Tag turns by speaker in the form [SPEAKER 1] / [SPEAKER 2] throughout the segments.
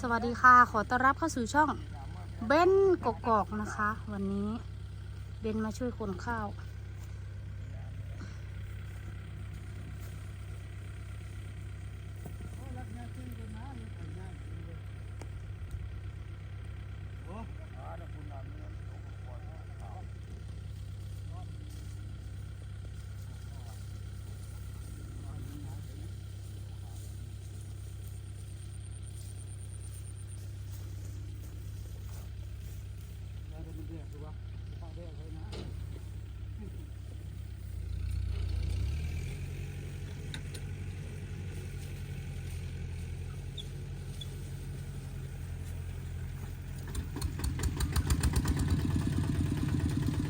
[SPEAKER 1] สวัสดีค่ะ ขอต้อนรับเข้าสู่ช่องเบนกกอกนะคะ วันนี้เบนมาช่วยคนข้าว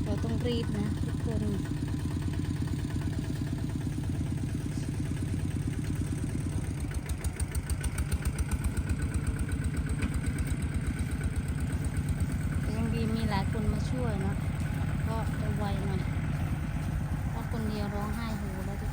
[SPEAKER 1] เราต้องรีบนะทุกคน แต่ยังดีมีหลาย คนมาช่วยเนอะก็จะไวหน่อยเพราะคนเดียวร้องไห้แล้วทุก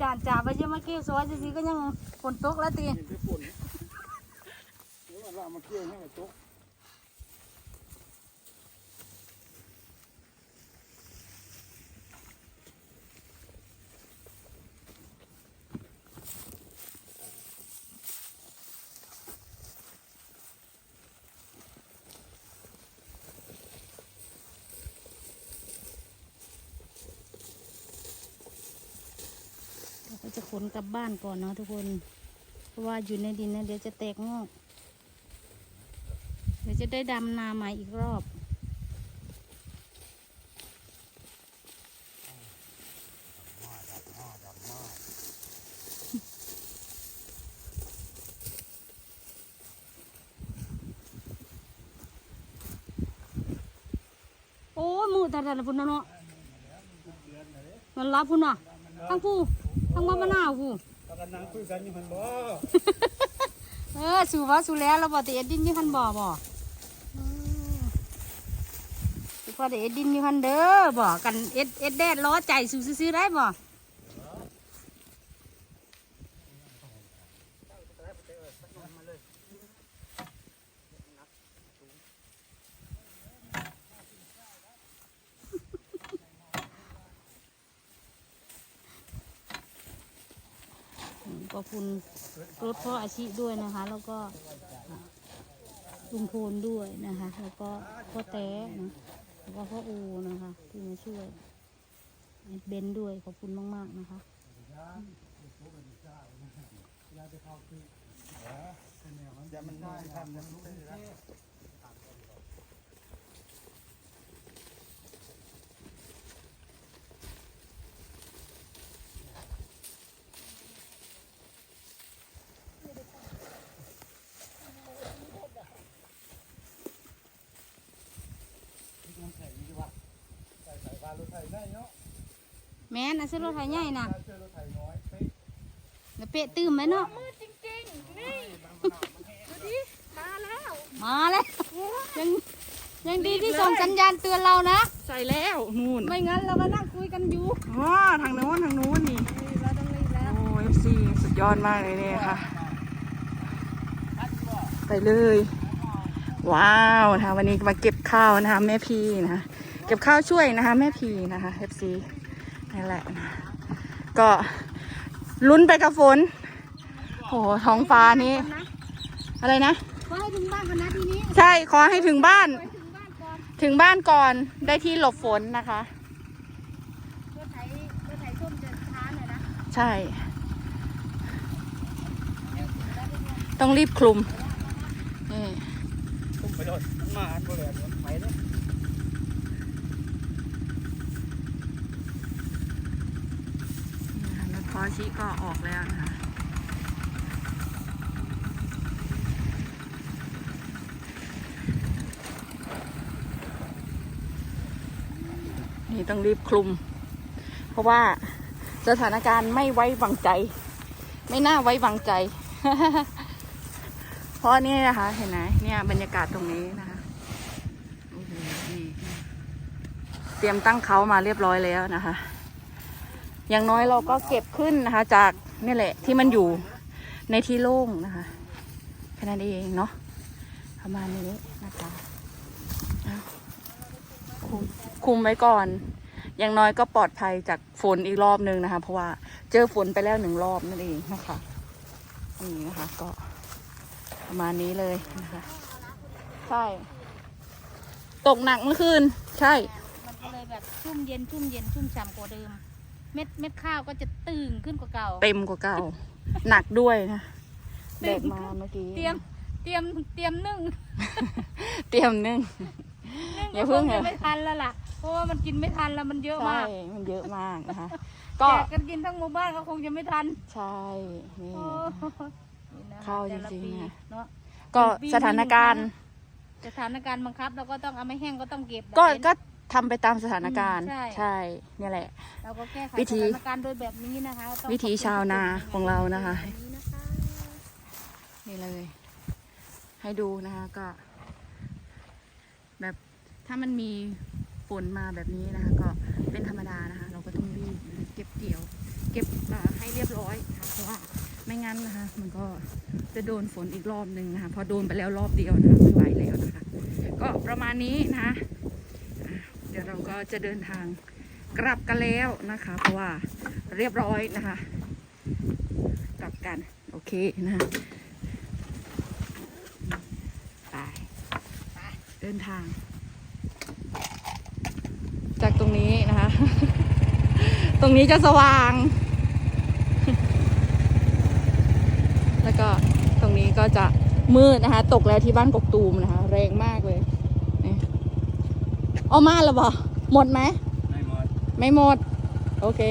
[SPEAKER 2] จาน
[SPEAKER 1] จ่าไปเยอะมื่อกี้สวยจริก็ยังฝนตกแล้วตี
[SPEAKER 3] เห็นไปฝุ่นเดี๋ยวเรามาเกี่ยวให้มันตก
[SPEAKER 1] ขนกลับบ้านก่อนเนาะทุกคน เพราะว่าอยู่ในดินนะเดี๋ยวจะแตกงอก เดี๋ยวจะได้ดำนาใหม่อีกรอบโอ้มือแต่ละพุ่นนะเนาะมันรับพุ่นอะ ทั้งผู้ทั้งมะมะนาวผู้
[SPEAKER 3] ตอนกันนั่งคุยกันอยู่มันบ่
[SPEAKER 1] เออสู่ว่าสู่แล้วเราบอกแต่เอ็ดดินอยู่หันบ่บ่สุว่าแต่เอ็ดดินอยู่หันเด้อบ่กันเอ็ดเอ็ดแดดล้อใจสู่ซื้อๆได้บ่ ขอบคุณรถพ่ออาชีด้วยนะคะ แล้วก็ลุงโพนด้วยนะคะ แล้วก็พ่อแต้นะแล้วก็พ่ออูนะคะที่มาช่วยเบนด้วยขอบคุณมาก ๆ นะคะ
[SPEAKER 3] อย่ามันไม่ทำอย่ามันรู้นะ ใส่ใส่วารถไถได้เนาะ
[SPEAKER 1] แม่นะซื้อรถไถใหญ่นะ
[SPEAKER 3] เจอรถไถน้อยเป๊ะ
[SPEAKER 1] แล้วเปะตื้มไหมเนาะ
[SPEAKER 2] มืดจริงๆ นี่ดูดิมาแล้ว
[SPEAKER 1] มาแล้ว ยังยังดีที่ส่งสัญญาณเตือนเรานะ
[SPEAKER 2] ใส่แล้วนู่น
[SPEAKER 1] ไม่งั้นเราก็นั่งคุยกันอยู่
[SPEAKER 2] อ๋อทางโน้นทางโน้นนี่
[SPEAKER 1] เราต้องรีบแล้ว
[SPEAKER 2] โอ้เอฟซีสุดยอดมากเลยเนี่ยค่ะ ไปเลย
[SPEAKER 4] ว้าวนะคะวันนี้มาเก็บข้าวนะคะแม่พี่นะคะ ก็บข้าวช่วยนะคะ แม่พีนะคะ FC นี่แหละนะก็ลุ้นไปกับฝนโอ้โหท้องฟ้านี้ อะไรนะ
[SPEAKER 1] ขอให้ถึงบ้านกันนะทีนี้
[SPEAKER 4] ใช่ขอให้ถึงบ้าน
[SPEAKER 1] ไปถึงบ้านก่อน
[SPEAKER 4] ถึงบ้านก่อนได้ที่หลบฝนนะคะ
[SPEAKER 1] รถไถรถไถส้มจะช้าหน่อยนะ
[SPEAKER 4] ใช่ ต้องรีบคลุมนี่
[SPEAKER 3] ตุ้มไปโดนมาอันบ่เลยไปเลย
[SPEAKER 4] นะคะแล้วพ อชีก็ออกแล้วนะคะนี่ต้องรีบคลุม เพราะว่าสถานการณ์ไม่ไว้วางใจ ไม่น่าไว้วางใจ เพราะนี่นะคะ เห็นไหมเนี่ยบรรยากาศตรงนี้นะคะเตรียมตั้งเขามาเรียบร้อยแล้วนะคะ อย่างน้อยเราก็เก็บขึ้นนะคะ จากนี่แหละที่มันอยู่ในที่โล่งนะคะแค่นั้นเองเนาะประมาณนี้นะคะคุมคุมไว้ก่อน อย่างน้อยก็ปลอดภัยจากฝนอีกรอบนึงนะคะ เพราะว่าเจอฝนไปแล้วหนึ่งรอบนั่นเองนะคะนี่นะคะ ก็ประมาณนี้เลยนะคะ ใช่ ตกหนักเมื่อคืน ใช่
[SPEAKER 1] มันก็เลยแบบชุ่มเย็นชุ่มเย็นชุ่มฉ่ำกว่าเดิม เม็ดเม็ดข้าวก็จะตึงขึ้นกว่าเก่า
[SPEAKER 4] เต็มกว่าเก่า หนักด้วยนะ
[SPEAKER 1] เต็
[SPEAKER 4] แด
[SPEAKER 1] ม
[SPEAKER 4] กมาเมื่อกี้
[SPEAKER 1] เตรียมเตรียมเตรียมนึ่ง
[SPEAKER 4] เตรียมนึ่งอย่าเพิ่ง
[SPEAKER 1] ค
[SPEAKER 4] เหรอ
[SPEAKER 1] จะไม่ทันแล้วล่ะเพราะว่ามันกินไม่ทันแล้วมันเยอะ
[SPEAKER 4] ใช่
[SPEAKER 1] มาก
[SPEAKER 4] มันเยอะมากนะคะ
[SPEAKER 1] แจ
[SPEAKER 4] ก็
[SPEAKER 1] กกันกินทั้งหมู่บ้านก็คงจะไม่ทัน
[SPEAKER 4] ใช่นี่
[SPEAKER 1] โอ้นี่นะ
[SPEAKER 4] ข้าว
[SPEAKER 1] แต่ละ
[SPEAKER 4] จริงๆ
[SPEAKER 1] ปี
[SPEAKER 4] นะ
[SPEAKER 1] เนาะ
[SPEAKER 4] ก็
[SPEAKER 1] ปี
[SPEAKER 4] สถานการณ์
[SPEAKER 1] สถานการณ์บังคับเราก็ต้องเอาไม่แห้งก็ต้องเก็บ
[SPEAKER 4] ก็
[SPEAKER 1] แบบนี้
[SPEAKER 4] ก็ ทำไปตามสถานการณ์
[SPEAKER 1] อืมใช่
[SPEAKER 4] ใช่เนี่ยแหละ
[SPEAKER 1] เราก็แก้ไข
[SPEAKER 4] วิธี
[SPEAKER 1] สถานการณ์โดยแบบนี้นะคะต้อง
[SPEAKER 4] วิถีชาวนาของเรานะคะ
[SPEAKER 1] แบบนี้นะคะ
[SPEAKER 4] นี่เลย ให้ดูนะคะก็ แบบถ้ามันมีฝนมาแบบนี้นะคะ ก็เป็นธรรมดานะคะ เราก็ต้องรีบเก็บเกี่ยว เก็บอ่าให้เรียบร้อยนะคะเพราะว่าไม่งั้นนะคะ มันก็จะโดนฝนอีกรอบหนึ่งนะคะ พอโดนไปแล้วรอบเดียวนะคะไม่ไหวแล้วนะคะ ก็ประมาณนี้นะคะอะเดี๋ยวเราก็จะเดินทางกลับกันแล้วนะคะ เพราะว่าเรียบร้อยนะคะ กลับกัน โอเคนะคะไปไปเดินทาง จากตรงนี้นะคะ ตรงนี้จะสว่าง แล้วก็ตรงนี้ก็จะมืดนะคะ ตกแล้วที่บ้านกกตูมนะคะ แรงมากเลยนี่ เอามาแล้วบ่หมดไหม
[SPEAKER 3] ไม่หมด
[SPEAKER 4] ไม่หมด โอเค